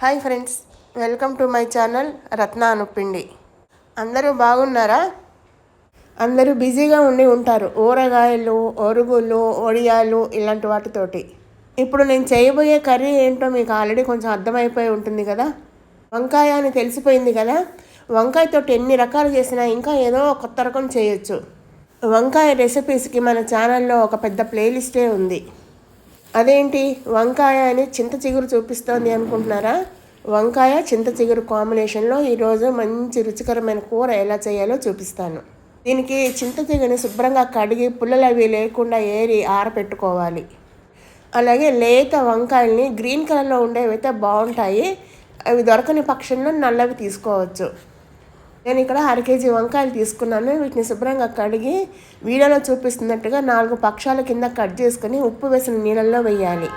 Hi friends welcome to my channel Ratna Anupindi. అందరూ బాగున్నారా? అందరూ బిజీగా ఉండి ఉంటారు. ఊరగాయలు ఒరుగులు ఒడియాలు ఇలాంటి వాటితోటి. ఇప్పుడు నేను చేయబోయే కర్రీ ఏంటో మీకు ఆల్రెడీ కొంచెం అర్థమైపోయి ఉంటుంది కదా? వంకాయ అని తెలిసిపోయింది కదా? వంకాయతో ఎన్ని రకాలు చేసినా ఇంకా ఏదో కొత్త రకం చేయొచ్చు. వంకాయ రెసిపీస్కి మన ఛానల్లో ఒక పెద్ద ప్లేలిస్టే ఉంది. అదేంటి? వంకాయ అని చింత చిగురు చూపిస్తోంది అనుకుంటున్నారా? వంకాయ చింత చిగురు కాంబినేషన్లో ఈరోజు మంచి రుచికరమైన కూర ఎలా చేయాలో చూపిస్తాను. దీనికి చింత చిగురుని శుభ్రంగా కడిగి పుల్లలు అవి లేకుండా ఏరి ఆరపెట్టుకోవాలి. అలాగే లేత వంకాయల్ని గ్రీన్ కలర్లో ఉండేవైతే బాగుంటాయి అవి దొరకని పక్షంలో నల్లవి తీసుకోవచ్చు. నేను ఇక్కడ అర కేజీ వంకాయలు తీసుకున్నాను. వీటిని శుభ్రంగా కడిగి వీడియోలో చూపిస్తున్నట్టుగా నాలుగు పక్షాల కింద కట్ చేసుకుని ఉప్పు వేసిన నీళ్ళల్లో వేయాలి.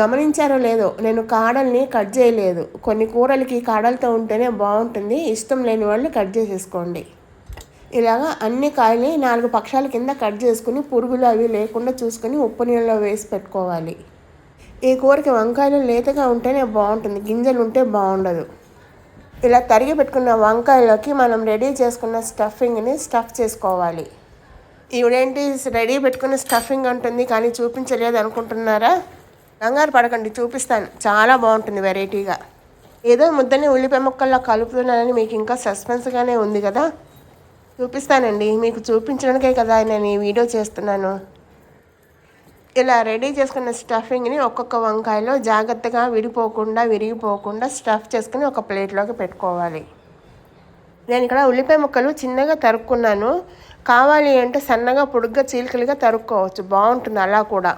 గమనించారో లేదో నేను కాడల్ని కట్ చేయలేదు. కొన్ని కూరలకి కాడలతో ఉంటేనే బాగుంటుంది. ఇష్టం లేని వాళ్ళు కట్ చేసేసుకోండి. ఇలాగా అన్ని కాయల్ని నాలుగు పక్షాల కింద కట్ చేసుకుని పురుగులు అవి లేకుండా చూసుకొని ఉప్పు నీళ్ళలో వేసి పెట్టుకోవాలి. ఈ కూరకి వంకాయలు లేతగా ఉంటేనే బాగుంటుంది. గింజలు ఉంటే బాగుండదు. ఇలా తరిగి పెట్టుకున్న వంకాయలోకి మనం రెడీ చేసుకున్న స్టఫింగ్ని స్టఫ్ చేసుకోవాలి. ఇవిడేంటి? రెడీ పెట్టుకున్న స్టఫింగ్ ఉంటుంది కానీ చూపించలేదు అనుకుంటున్నారా? కంగారు పడకండి చూపిస్తాను. చాలా బాగుంటుంది వెరైటీగా. ఏదో ముద్దని ఉల్లిపాయ ముక్కల్లో కలుపుతున్నానని మీకు ఇంకా సస్పెన్స్గానే ఉంది కదా? చూపిస్తానండి. మీకు చూపించడానికే కదా నేను ఈ వీడియో చేస్తున్నాను. ఇలా రెడీ చేసుకున్న స్టఫింగ్ని ఒక్కొక్క వంకాయలో జాగ్రత్తగా విడిపోకుండా విరిగిపోకుండా స్టఫ్ చేసుకుని ఒక ప్లేట్లోకి పెట్టుకోవాలి. నేను ఇక్కడ ఉల్లిపాయ ముక్కలు చిన్నగా తరుక్కున్నాను. కావాలి అంటే సన్నగా పొడుగ్గా చీలికలుగా తరుక్కోవచ్చు. బాగుంటుంది అలా కూడా.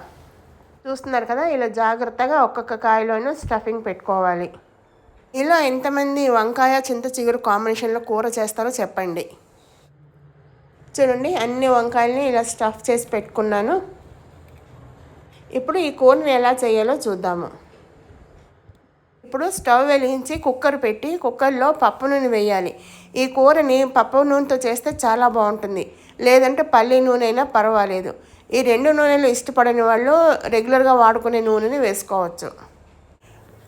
చూస్తున్నారు కదా ఇలా జాగ్రత్తగా ఒక్కొక్క కాయలోనూ స్టఫింగ్ పెట్టుకోవాలి. ఇలా ఎంతమంది వంకాయ చింత చిగురు కాంబినేషన్లో కూర చేస్తారో చెప్పండి. చూడండి అన్ని వంకాయలని ఇలా స్టఫ్ చేసి పెట్టుకున్నాను. ఇప్పుడు ఈ కూరని ఎలా చేయాలో చూద్దాము. ఇప్పుడు స్టవ్ వెలిగించి కుక్కర్ పెట్టి కుక్కర్లో పప్పు నూనె వేయాలి. ఈ కూరని పప్పు నూనెతో చేస్తే చాలా బాగుంటుంది. లేదంటే పల్లి నూనె అయినా పర్వాలేదు. ఈ రెండు నూనెలు ఇష్టపడని వాళ్ళు రెగ్యులర్గా వాడుకునే నూనెని వేసుకోవచ్చు.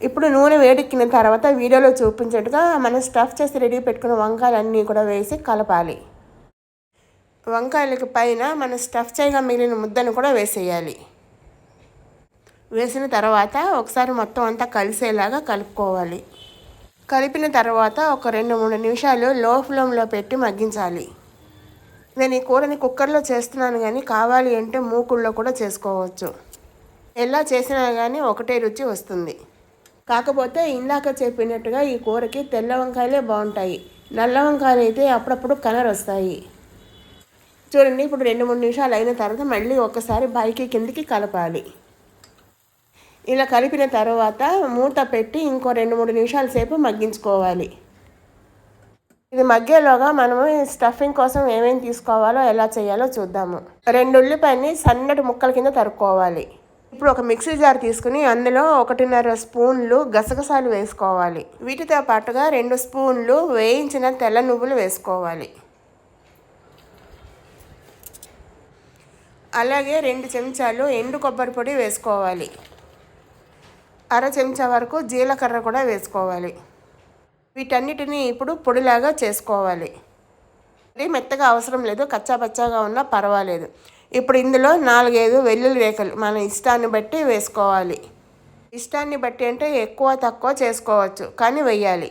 ఇప్పుడు నూనె వేడెక్కిన తర్వాత వీడియోలో చూపించినట్టుగా మనం స్టఫ్ చేసి రెడీ పెట్టుకున్న వంకాయలన్నీ కూడా వేసి కలపాలి. వంకాయలకి పైన మనం స్టఫ్ చేయగా మిగిలిన ముద్దను కూడా వేసేయాలి. వేసిన తర్వాత ఒకసారి మొత్తం అంతా కలిసేలాగా కలుపుకోవాలి. కలిపిన తర్వాత ఒక రెండు మూడు నిమిషాలు లో ఫ్లేమ్లో పెట్టి మగ్గించాలి. నేను ఈ కూరని కుక్కర్లో చేస్తున్నాను కానీ కావాలి అంటే మూకుల్లో కూడా చేసుకోవచ్చు. ఎలా చేసినా కానీ ఒకటే రుచి వస్తుంది. కాకపోతే ఇందాక చెప్పినట్టుగా ఈ కూరకి తెల్ల వంకాయలే బాగుంటాయి. నల్ల వంకాయలు అయితే అప్పుడప్పుడు కలర్ వస్తాయి. చూడండి ఇప్పుడు రెండు మూడు నిమిషాలు అయిన తర్వాత మళ్ళీ ఒకసారి పైకి కిందికి కలపాలి. ఇలా కలిపిన తర్వాత మూత పెట్టి ఇంకో రెండు మూడు నిమిషాల సేపు మగ్గించుకోవాలి. ఇది మగ్గేలోగా మనము స్టఫింగ్ కోసం ఏమేమి తీసుకోవాలో ఎలా చేయాలో చూద్దాము. రెండు ఉల్లిపాయని సన్నటి ముక్కల కింద తరుక్కోవాలి. ఇప్పుడు ఒక మిక్సీ జార్ తీసుకుని అందులో ఒకటిన్నర స్పూన్లు గసగసాలు వేసుకోవాలి. వీటితో పాటుగా రెండు స్పూన్లు వేయించిన తెల్ల నువ్వులు వేసుకోవాలి. అలాగే రెండు చెంచాలు ఎండు కొబ్బరి పొడి వేసుకోవాలి. అర చెంచా వరకు జీలకర్ర కూడా వేసుకోవాలి. వీటన్నిటిని ఇప్పుడు పొడిలాగా చేసుకోవాలి. మరీ మెత్తగా అవసరం లేదు కచ్చాపచ్చాగా ఉన్నా పర్వాలేదు. ఇప్పుడు ఇందులో నాలుగైదు వెల్లుల్లి రేఖలు మన ఇష్టాన్ని బట్టి వేసుకోవాలి. ఇష్టాన్ని బట్టి అంటే ఎక్కువ తక్కువ చేసుకోవచ్చు కానీ వెయ్యాలి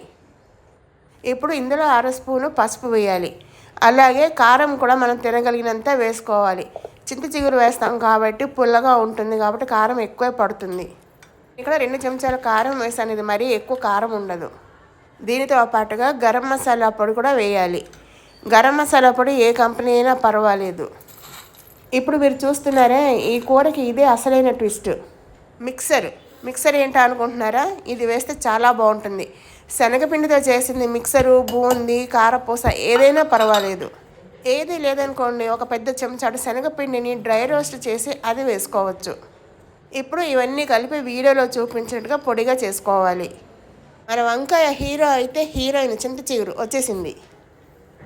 ఇప్పుడు ఇందులో అర స్పూను పసుపు వేయాలి. అలాగే కారం కూడా మనం తినగలిగినంత వేసుకోవాలి. చింత చిగురు వేస్తాం కాబట్టి పుల్లగా ఉంటుంది కాబట్టి కారం ఎక్కువ పడుతుంది. ఇక్కడ రెండు చెంచాల కారం వేసాను ఇది మరీ ఎక్కువ కారం ఉండదు. దీనితో పాటుగా గరం మసాలా పొడి కూడా వేయాలి. గరం మసాలా పొడి ఏ కంపెనీ అయినా పర్వాలేదు. ఇప్పుడు మీరు చూస్తున్నారే ఈ కూరకి ఇదే అసలైన ట్విస్ట్. మిక్సర్. మిక్సర్ ఏంటో అనుకుంటున్నారా? ఇది వేస్తే చాలా బాగుంటుంది. శనగపిండితో చేసింది మిక్సరు బూంది కారపూస ఏదైనా పర్వాలేదు. ఏది లేదనుకోండి ఒక పెద్ద చెంచాడు శనగపిండిని డ్రై రోస్ట్ చేసి అది వేసుకోవచ్చు. ఇప్పుడు ఇవన్నీ కలిపి వీడియోలో చూపించినట్టుగా పొడిగా చేసుకోవాలి. మన వంకాయ హీరో అయితే హీరోయిన్ చింత చిగురు వచ్చేసింది.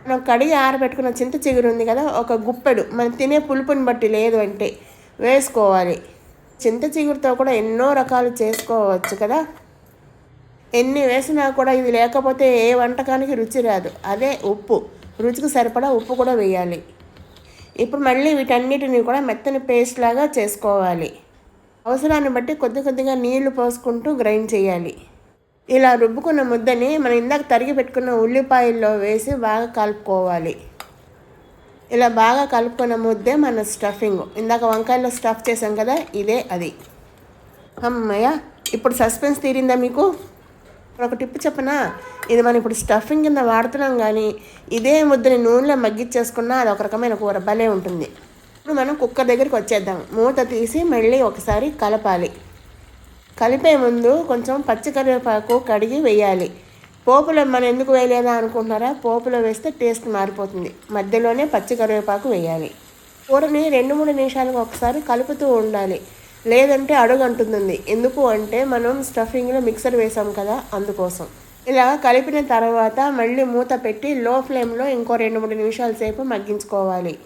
మనం కడిగి ఆరబెట్టుకున్న చింత చిగురు ఉంది కదా ఒక గుప్పెడు. మనం తినే పులుపుని బట్టి లేదు అంటే వేసుకోవాలి. చింత చిగురుతో కూడా ఎన్నో రకాలు చేసుకోవచ్చు కదా. ఎన్ని వేసినా కూడా ఇది లేకపోతే ఏ వంటకానికి రుచి రాదు. అదే ఉప్పు. రుచికి సరిపడా ఉప్పు కూడా వేయాలి. ఇప్పుడు మళ్ళీ వీటన్నిటిని కూడా మెత్తని పేస్ట్ లాగా చేసుకోవాలి. అవసరాన్ని బట్టి కొద్ది కొద్దిగా నీళ్ళు పోసుకుంటూ గ్రైండ్ చేయాలి. ఇలా రుబ్బుకున్న ముద్దని మనం ఇందాక తరిగి పెట్టుకున్న ఉల్లిపాయల్లో వేసి బాగా కలుపుకోవాలి. ఇలా బాగా కలుపుకున్న ముద్దే మన స్టఫింగ్. ఇందాక వంకాయల్లో స్టఫ్ చేసాం కదా ఇదే అది. అమ్మయ్య ఇప్పుడు సస్పెన్స్ తీరిందా మీకు? ఒక టిప్ చెప్పనా? ఇది మనం ఇప్పుడు స్టఫింగ్ కింద వాడుతున్నాం కానీ ఇదే ముద్దని నూనెలో మగ్గిచ్చేసుకున్నా అది ఒక రకమైన కూర భలే ఉంటుంది. ఇప్పుడు మనం కుక్కర్ దగ్గరికి వచ్చేద్దాం. మూత తీసి మళ్ళీ ఒకసారి కలపాలి. కలిపే ముందు కొంచెం పచ్చి కరివేపాకు కడిగి వేయాలి. పోపులో మనం ఎందుకు వేయలేదా అనుకుంటున్నారా? పోపులో వేస్తే టేస్ట్ మారిపోతుంది. మధ్యలోనే పచ్చి కరివేపాకు వేయాలి. కూరని రెండు మూడు నిమిషాలకు ఒకసారి కలుపుతూ ఉండాలి. లేదంటే అడుగు అంటుంది ఎందుకు అంటే మనం స్టఫింగ్లో మిక్సర్ వేసాం కదా అందుకోసం. ఇలా కలిపిన తర్వాత మళ్ళీ మూత పెట్టి లో ఫ్లేమ్లో ఇంకో రెండు మూడు నిమిషాల సేపు మగ్గించుకోవాలి.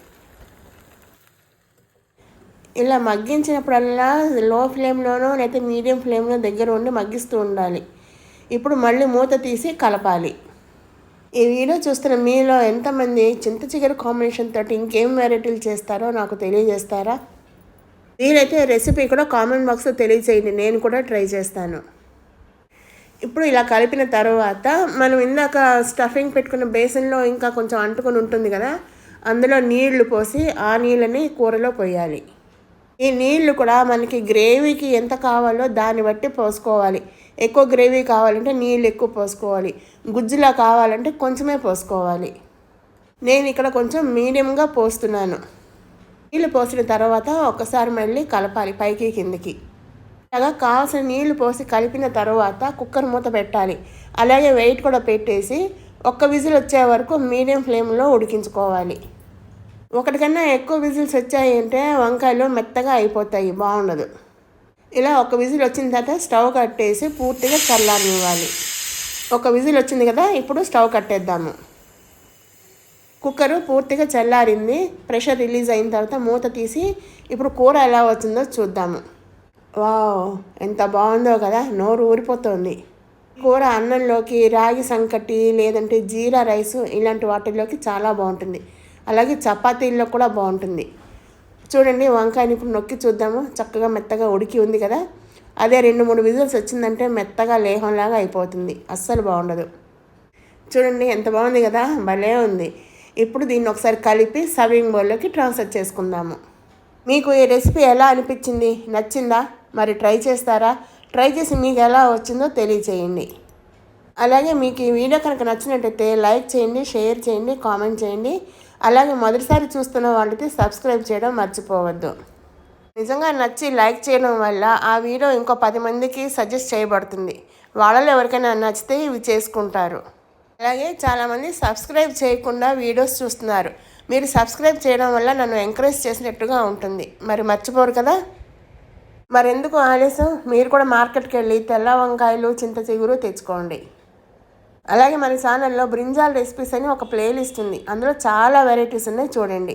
ఇలా మగ్గించినప్పుడల్లా లో ఫ్లేమ్లోనో లేకపోతే మీడియం ఫ్లేమ్లో దగ్గర ఉండి మగ్గిస్తూ ఉండాలి. ఇప్పుడు మళ్ళీ మూత తీసి కలపాలి. ఈ వీడియో చూస్తున్న మీలో ఎంతమంది చింత చిగురు కాంబినేషన్ తోటి ఇంకేం వెరైటీలు చేస్తారో నాకు తెలియజేస్తారా? వీలైతే రెసిపీ కూడా కామెంట్ బాక్స్లో తెలియజేయండి నేను కూడా ట్రై చేస్తాను. ఇప్పుడు ఇలా కలిపిన తర్వాత మనం ఇందాక స్టఫింగ్ పెట్టుకున్న బేసన్లో ఇంకా కొంచెం అంటుకొని ఉంటుంది కదా అందులో నీళ్ళు పోసి ఆ నీళ్ళని కూరలో పోయాలి. ఈ నీళ్ళు కూడా మనకి గ్రేవీకి ఎంత కావాలో దాన్ని బట్టి పోసుకోవాలి. ఎక్కువ గ్రేవీ కావాలంటే నీళ్ళు ఎక్కువ పోసుకోవాలి. గుజ్జులా కావాలంటే కొంచెమే పోసుకోవాలి. నేను ఇక్కడ కొంచెం మీడియంగా పోస్తున్నాను. నీళ్ళు పోసిన తర్వాత ఒకసారి మళ్ళీ కలపాలి పైకి కిందికి. అలాగా కావాల్సిన నీళ్ళు పోసి కలిపిన తర్వాత కుక్కర్ మూత పెట్టాలి. అలాగే వెయిట్ కూడా పెట్టేసి ఒక్క విజిల్ వచ్చే వరకు మీడియం ఫ్లేమ్లో ఉడికించుకోవాలి. ఒకటికన్నా ఎక్కువ విజిల్స్ వచ్చాయి అంటే వంకాయలు మెత్తగా అయిపోతాయి బాగుండదు. ఇలా ఒక విజిల్ వచ్చిన తర్వాత స్టవ్ కట్టేసి పూర్తిగా చల్లారనివ్వాలి ఒక విజిల్ వచ్చింది కదా ఇప్పుడు స్టవ్ కట్టేద్దాము. కుక్కరు పూర్తిగా చల్లారింది ప్రెషర్ రిలీజ్ అయిన తర్వాత మూత తీసి ఇప్పుడు కూర ఎలా వచ్చిందో చూద్దాము. వావ్ ఎంత బాగుందో కదా నోరు ఊరిపోతుంది. కూర అన్నంలోకి రాగి సంకటి లేదంటే జీరా రైస్ ఇలాంటి వాటిల్లోకి చాలా బాగుంటుంది. అలాగే చపాతీల్లో కూడా బాగుంటుంది. చూడండి వంకాయని ఇప్పుడు నొక్కి చూద్దాము. చక్కగా మెత్తగా ఉడికి ఉంది కదా. అదే రెండు మూడు విజిల్స్ వచ్చిందంటే మెత్తగా లేహంలాగా అయిపోతుంది. అస్సలు బాగుండదు. చూడండి ఎంత బాగుంది కదా. భలే ఉంది. ఇప్పుడు దీన్ని ఒకసారి కలిపి సర్వింగ్ బౌల్లోకి ట్రాన్స్ఫర్ చేసుకుందాము. మీకు ఈ రెసిపీ ఎలా అనిపించింది? నచ్చిందా? మరి ట్రై చేస్తారా? ట్రై చేసి మీకు ఎలా వచ్చిందో తెలియచేయండి. అలాగే మీకు ఈ వీడియో కనుక నచ్చినట్టయితే లైక్ చేయండి షేర్ చేయండి కామెంట్ చేయండి. అలాగే మొదటిసారి చూస్తున్న వాళ్ళకి సబ్స్క్రైబ్ చేయడం మర్చిపోవద్దు. నిజంగా నచ్చి లైక్ చేయడం వల్ల ఆ వీడియో ఇంకో పది మందికి సజెస్ట్ చేయబడుతుంది. వాళ్ళలో ఎవరికైనా నచ్చితే ఇవి చేసుకుంటారు. అలాగే చాలామంది సబ్స్క్రైబ్ చేయకుండా వీడియోస్ చూస్తున్నారు. మీరు సబ్స్క్రైబ్ చేయడం వల్ల నన్ను ఎంకరేజ్ చేసినట్టుగా ఉంటుంది. మరి మర్చిపోరు కదా? మరెందుకు ఆలస్యం? మీరు కూడా మార్కెట్కి వెళ్ళి తెల్ల వంకాయలు చింత చిగురు తెచ్చుకోండి. అలాగే మన ఛానల్లో బ్రింజాల్ రెసిపీస్ అని ఒక ప్లేలిస్ట్ ఉంది. అందులో చాలా వెరైటీస్ ఉన్నాయి చూడండి.